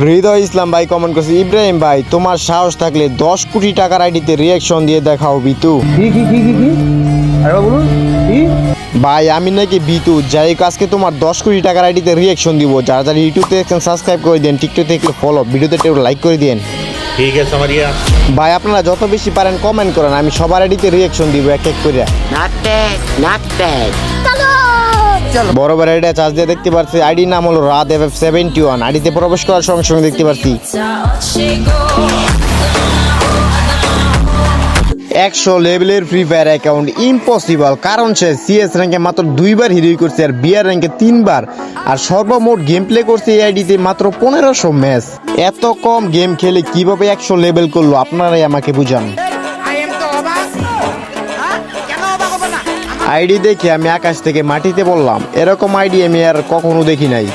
হৃদয় ইসলাম ভাই কমেন্ট করছে ইব্রাহিম ভাই তোমার সাহস থাকলে দশ কোটি টাকার আইডিতে রিয়াকশন দিয়ে দেখাও বিতু। ভাই আমি নাকি বিতু যাই আজকে তোমার দশ কোটি টাকার আইডিতে রিয়াকশন দিব। যারা যারা ইউটিউব থেকে সাবস্ক্রাইব করে দিন টিকটক থেকে ফলো ভিডিওতে একটু লাইক করে দিন ঠিক আছে ভাই আপনারা যত বেশি পারেন কমেন্ট করেন আমি সবার আইডিতে রিয়াকশন দিব এক এক করে নাটক বড় আইডিয়া চার্জ দিয়ে দেখতে পারছি। আইডি নাম হলো রাত এফ এফ সেভেন্টি ওয়ান আইডিতে প্রবেশ করার সঙ্গে সঙ্গে দেখতে পারছি। একশো লেভেলের ফ্রি ফায়ার অ্যাকাউন্ট ইম্পসিবল কারণ সে সিএস র্যাঙ্কে মাত্র দুইবার হিরোই করছে আর বিআর র্যাঙ্কে তিনবার। আর সর্বমোট গেম প্লে করছে এই আইডিতে মাত্র পনেরোশো ম্যাচ এত কম গেম খেলে কীভাবে একশো লেভেল করল? আপনারাই আমাকে বুঝান। আইডি দেখে আমি আকাশ থেকে মাটিতে বললাম এরকম আইডি আমি আর কখনো দেখি নাই।